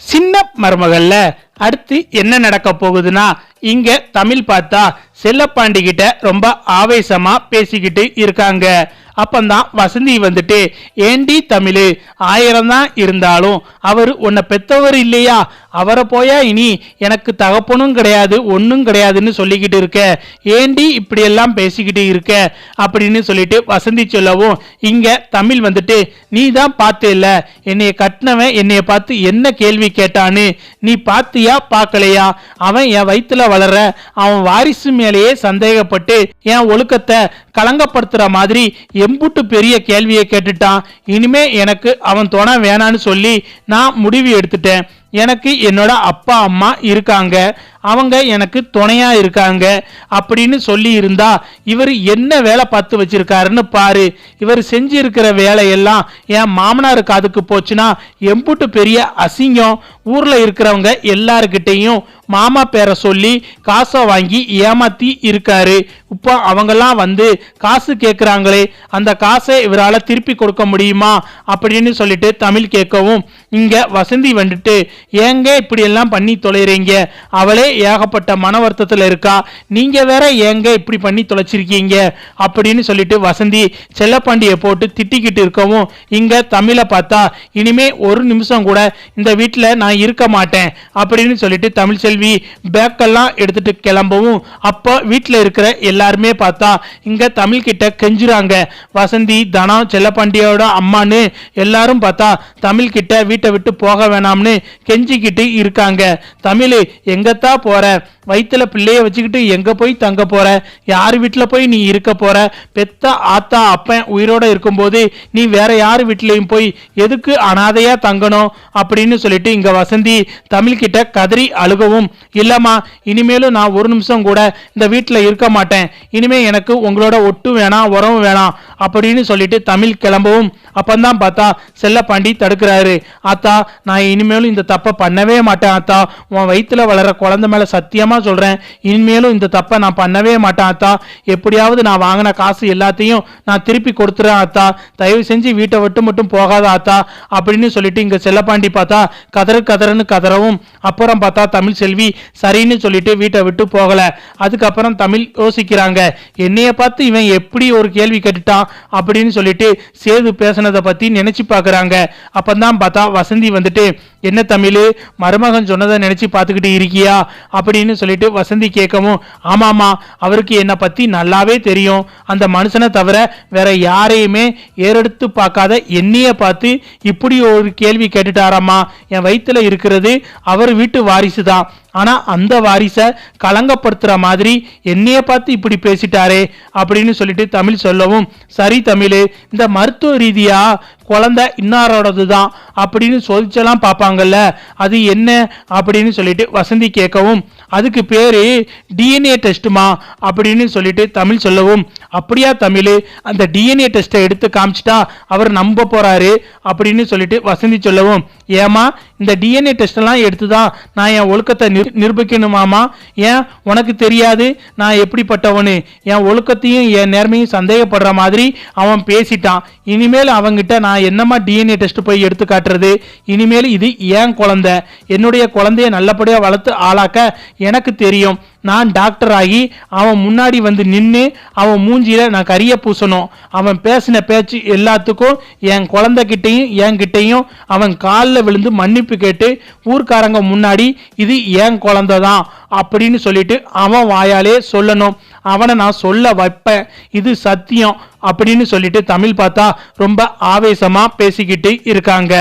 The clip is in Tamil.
சின்ன மருமகள்ல அடுத்து என்ன நடக்க போகுதுன்னா இங்க தமிழ் பார்த்தா செல்லப்பாண்டி கிட்ட ரொம்ப ஆவேசமா பேசிக்கிட்டு இருக்காங்க. அப்பந்தான் வசந்தி வந்துட்டு ஏண்டி தமிழ் ஆயிரம் தான் இருந்தாலும் அவர் உன்னை பெத்தவர் இல்லையா? அவரை போயா இனி எனக்கு தகப்பனும் கிடையாது ஒன்றும் கிடையாதுன்னு சொல்லிக்கிட்டு இருக்க. ஏண்டி இப்படியெல்லாம் பேசிக்கிட்டு இருக்க? அப்படின்னு சொல்லிட்டு வசந்தி சொல்லவும் இங்கே தமிழ் வந்துட்டு நீ தான் பார்த்தேல்ல. என்னைய கட்டினவன் என்னைய பார்த்து என்ன கேள்வி கேட்டான்னு? நீ பார்த்தியா பார்க்கலையா? அவன் என் வயிற்றுல வளர அவன் வாரிசு மேலேயே சந்தேகப்பட்டு என் ஒழுக்கத்தை கலங்கப்படுத்துகிற மாதிரி எம்புட்டு பெரிய கேள்வியை கேட்டுட்டான். இனிமே எனக்கு அவன் துணை வேணான்னு சொல்லி நான் முடிவு எடுத்துட்டேன். எனக்கு என்னோட அப்பா அம்மா இருக்காங்க. அவங்க எனக்கு துணையா இருக்காங்க. அப்படின்னு சொல்லி இருந்தா இவர் என்ன வேலை பார்த்து வச்சிருக்காருன்னு பாரு. இவர் செஞ்சிருக்கிற வேலையெல்லாம் என் மாமனார் காதுக்கு போச்சுன்னா எம்புட்டு பெரிய அசிங்கம். ஊர்ல இருக்கிறவங்க எல்லாருக்கிட்டையும் மாமா பேரை சொல்லி காசை வாங்கி ஏமாத்தி இருக்காரு. இப்போ அவங்கெல்லாம் வந்து காசு கேட்குறாங்களே அந்த காசை இவரால் திருப்பி கொடுக்க முடியுமா? அப்படின்னு சொல்லிட்டு தமிழ் கேட்கவும் இங்கே வசந்தி வந்துட்டு ஏங்க இப்படியெல்லாம் பண்ணி தொலைறீங்க? அவளே ஏகப்பட்ட மன வருத்தத்தில் இருக்கா. நீங்கள் வேற ஏங்க இப்படி பண்ணி தொலைச்சிருக்கீங்க? அப்படின்னு சொல்லிட்டு வசந்தி செல்லப்பாண்டியை போட்டு திட்டிக்கிட்டு இருக்கவும் இங்கே தமிழை பார்த்தா இனிமே ஒரு நிமிஷம் கூட இந்த வீட்டில் நான் இருக்க மாட்டேன். அப்படின்னு சொல்லிட்டு தமிழ் செல்வி பேக்கெல்லாம் எடுத்துட்டு கிளம்பவும். அப்போ வீட்டில் இருக்கிற எல்லாருமே பார்த்தா இங்க தமிழ்கிட்ட கெஞ்சுறாங்க. வசந்தி தனம் செல்லப்பாண்டியோட அம்மான்னு எல்லாரும் பார்த்தா தமிழ்கிட்ட வீட்டை விட்டு போக வேணாம்னு கெஞ்சிக்கிட்டு இருக்காங்க. தமிழ் எங்கத்தா போற? வயிற்றுல பிள்ளைய வச்சுக்கிட்டு எங்கே போய் தங்க போகிற யார் வீட்டில் போய் நீ இருக்க போகிற பெத்த ஆத்தா அப்பன் உயிரோட இருக்கும்போது நீ வேற யார் வீட்லேயும் போய் எதுக்கு அனாதையாக தங்கணும் அப்படின்னு சொல்லிட்டு இங்கே வசந்தி தமிழ்கிட்ட கதறி அழுகவும். இல்லைம்மா இனிமேலும் நான் ஒரு நிமிஷம் கூட இந்த வீட்டில் இருக்க மாட்டேன். இனிமேல் எனக்கு உங்களோட ஒட்டு வேணாம் உறவு வேணாம் அப்படின்னு சொல்லிட்டு தமிழ் கிளம்பவும். அப்பந்தான் பார்த்தா செல்லப்பாண்டி தடுக்கிறாரு. ஆத்தா நான் இனிமேலும் இந்த தப்பை பண்ணவே மாட்டேன் ஆத்தா. உன் வயித்துல வளர குழந்தை மேல சத்தியமா சொல்றேன். இனிமேலும் இந்த தப்பை நான் பண்ணவே மாட்டேன் அத்தா எப்படியாவது நான் வாங்கின காசு எல்லாத்தையும் நான் திருப்பி கொடுத்துறேன் அத்தா தயவு செஞ்சு வீட்டை விட்டு மட்டும் போகாத ஆத்தா. அப்படின்னு சொல்லிட்டு இங்க செல்லப்பாண்டி பார்த்தா கதறு கதறுன்னு கதறவும். அப்புறம் பார்த்தா தமிழ் செல்வி சரின்னு சொல்லிட்டு வீட்டை விட்டு போகல. அதுக்கப்புறம் தமிழ் யோசிக்கிறாங்க. என்னைய பார்த்து இவன் எப்படி ஒரு கேள்வி கேட்டுட்டான் அப்படின்னு சொல்லிட்டு சேது பேசுனதை பத்தி நினைச்சு பாக்குறாங்க அப்பந்தான் பார்த்தா வசந்தி வந்துட்டு என்ன தமிழ்? மருமகன் சொன்னதை நினைச்சு பார்த்துக்கிட்டு இருக்கியா? அப்படின்னு சொல்லிட்டு வசந்தி கேட்கவும் ஆமாமா அவருக்கு என்னை பத்தி நல்லாவே தெரியும். அந்த மனுஷனை தவிர வேற யாரையுமே ஏறெடுத்து பார்க்காத என்னைய பார்த்து இப்படி ஒரு கேள்வி கேட்டுட்டாராம்மா. என் வயிற்றுல இருக்கிறது அவர் வீட்டு வாரிசு தான் ஆனா அந்த வாரிசை கலங்கப்படுத்துற மாதிரி என்னைய பார்த்து இப்படி பேசிட்டாரே அப்படின்னு சொல்லிட்டு தமிழ் சொல்லவும் சரி தமிழ் இந்த மருத்துவ ரீதியா குழந்தை இன்னாரோடது தான் அப்படின்னு சோதிச்செல்லாம் பார்ப்பாங்கல்ல அது என்ன அப்படின்னு சொல்லிட்டு வசந்தி கேட்கவும் அதுக்கு பேரு டிஎன்ஏ டெஸ்ட்டுமா அப்படின்னு சொல்லிட்டு தமிழ் சொல்லவும் அப்படியா தமிழ் அந்த டிஎன்ஏ டெஸ்ட்டை எடுத்து காமிச்சிட்டா அவர் நம்ப போறாரு அப்படின்னு சொல்லிட்டு வசந்தி சொல்லவும் ஏமா இந்த டிஎன்ஏ டெஸ்டெல்லாம் எடுத்து தான் நான் என் ஒழுக்கத்தை நிரு நிரூபிக்கணுமாமா ஏன்? உனக்கு தெரியாது நான் எப்படிப்பட்டவனு. என் ஒழுக்கத்தையும் என் நேர்மையும் சந்தேகப்படுற மாதிரி அவன் பேசிட்டான். இனிமேல் அவங்கிட்ட நான் என்னமா டிஎன்ஏ டெஸ்ட் போய் எடுத்து காட்டுறது? இனிமேல் இது ஏன் குழந்தை? என்னுடைய குழந்தைய நல்லபடியாக வளர்த்து ஆளாக்க எனக்கு தெரியும். நான் டாக்டர் ஆகி அவன் முன்னாடி வந்து நின்று அவன் மூஞ்சியில் நான் கரிய பூசணும். அவன் பேசின பேச்சு எல்லாத்துக்கும் என் குழந்தைகிட்டையும் என்கிட்டையும் அவன் காலில் விழுந்து மன்னிப்பு கேட்டு ஊர்க்காரங்க முன்னாடி இது என் குழந்தை தான் அப்படின்னு சொல்லிட்டு அவன் வாயாலே சொல்லணும். அவனை நான் சொல்ல வைப்பேன். இது சத்தியம் அப்படின்னு சொல்லிட்டு தமிழ் பார்த்தா ரொம்ப ஆவேசமாக பேசிக்கிட்டு இருக்காங்க.